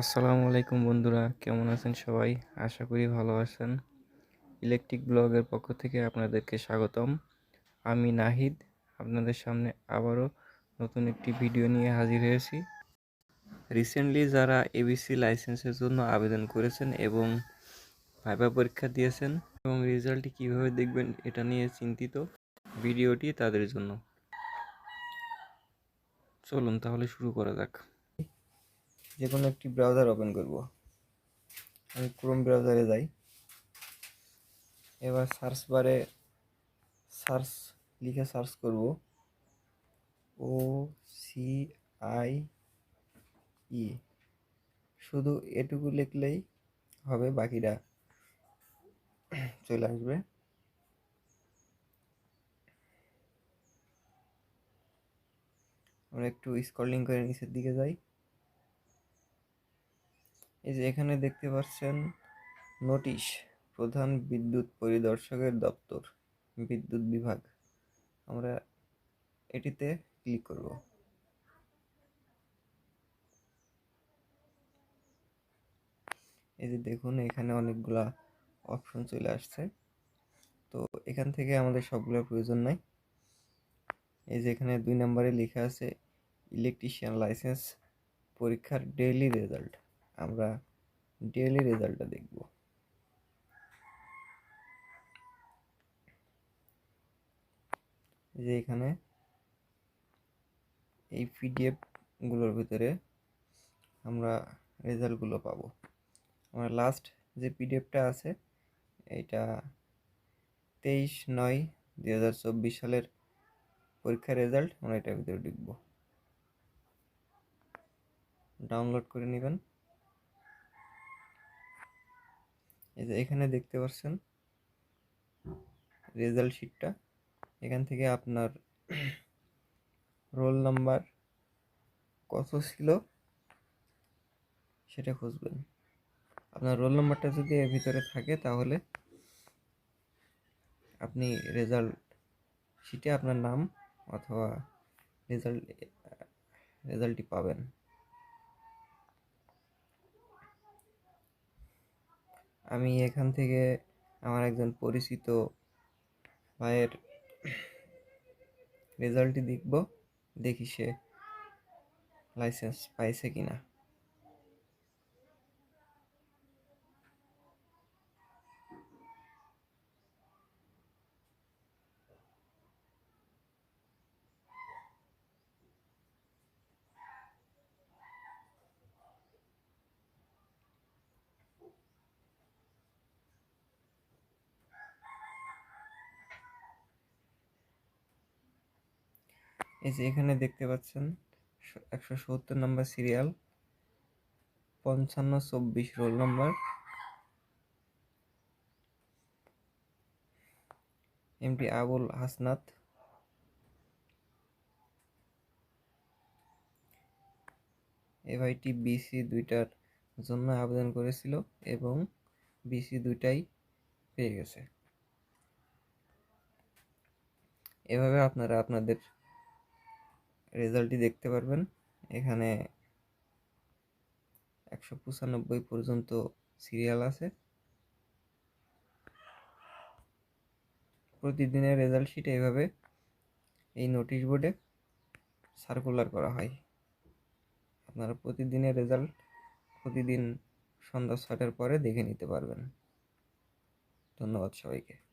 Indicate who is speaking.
Speaker 1: আসসালামু আলাইকুম বন্ধুরা, কেমন আছেন সবাই? আশা করি ভালো আছেন। ইলেকট্রিক ব্লগের পক্ষ থেকে আপনাদেরকে স্বাগতম। আমি নাহিদ, আপনাদের সামনে আবারও নতুন একটি ভিডিও নিয়ে হাজির হয়েছি। রিসেন্টলি যারা এবিসি লাইসেন্সের জন্য আবেদন করেছেন এবং ভাইবা পরীক্ষা দিয়েছেন এবং রেজাল্টটি কীভাবে দেখবেন এটা নিয়ে চিন্তিত ভিডিওটি তাদের জন্য। চলুন তাহলে শুরু করা যাক।
Speaker 2: যে কোনো একটি ব্রাউজার ওপেন করব। আমি ক্রোম ব্রাউজারে যাই। এবার সার্চ বারে সার্চ লিখে সার্চ করব। ও সি আই ই শুধু এটুকু লিখলেই হবে, বাকিটা চলে আসবে। আমরা একটু স্ক্রলিং করে নিচের দিকে যাই। এই যে এখানে দেখতে পাচ্ছেন নোটিশ, প্রধান বিদ্যুৎ পরিদর্শকের দপ্তর, বিদ্যুৎ বিভাগ। আমরা এটিতে ক্লিক করব। এই যে দেখুন, এখানে অনেকগুলা অপশন চলে আসছে। তো এখান থেকে আমাদের সবগুলোর প্রয়োজন নাই। এই যে এখানে দুই নম্বরে লেখা আছে, ইলেকট্রিশিয়ান লাইসেন্স পরীক্ষার ডেইলি রেজাল্ট। আমরা ডেইলি রেজাল্টটা দেখব। যে এখানে এই পিডিএফগুলোর ভিতরে আমরা রেজাল্টগুলো পাবো। আমরা লাস্ট যে পিডিএফটা আছে, এটা তেইশ নয় দুই সালের পরীক্ষার রেজাল্ট আমরা এটার ভিতরে ঢুকবো। ডাউনলোড করে নেবেন। এই যে এখানে দেখতে পাচ্ছেন রেজাল্ট শিটটা এখান থেকে আপনার রোল নাম্বার কত ছিল? সেটা খুঁজবেন। আপনার রোল নাম্বারটা যদি এর ভিতরে থাকে তাহলে আপনি রেজাল্ট শিটে আপনার নাম অথবা রেজাল্ট রেজাল্টটি পাবেন। আমি এখান থেকে আমার একজন পরিচিত ভাইয়ের রেজাল্টটি দেখব দেখি সে লাইসেন্স পাইছে কি এই যে এখানে দেখতে পাচ্ছেন একশো সত্তর নম্বর সিরিয়াল পঞ্চান্ন, চব্বিশ roll number MT Abul Hasnat এ ভাইটি বিসি দুইটার জন্য আবেদন করেছিল এবং বিসি দুইটাই পেয়ে গেছে। এভাবে আপনারা আপনাদের রেজাল্টটি দেখতে পারবেন। এখানে একশো পঁচানব্বই পর্যন্ত সিরিয়াল আছে। প্রতিদিনের রেজাল্ট শিট এইভাবে এই নোটিশ বোর্ডে সার্কুলার করা হয়। আপনারা প্রতিদিনের রেজাল্ট প্রতিদিন সন্ধ্যা ছটার পরে দেখে নিতে পারবেন। ধন্যবাদ সবাইকে।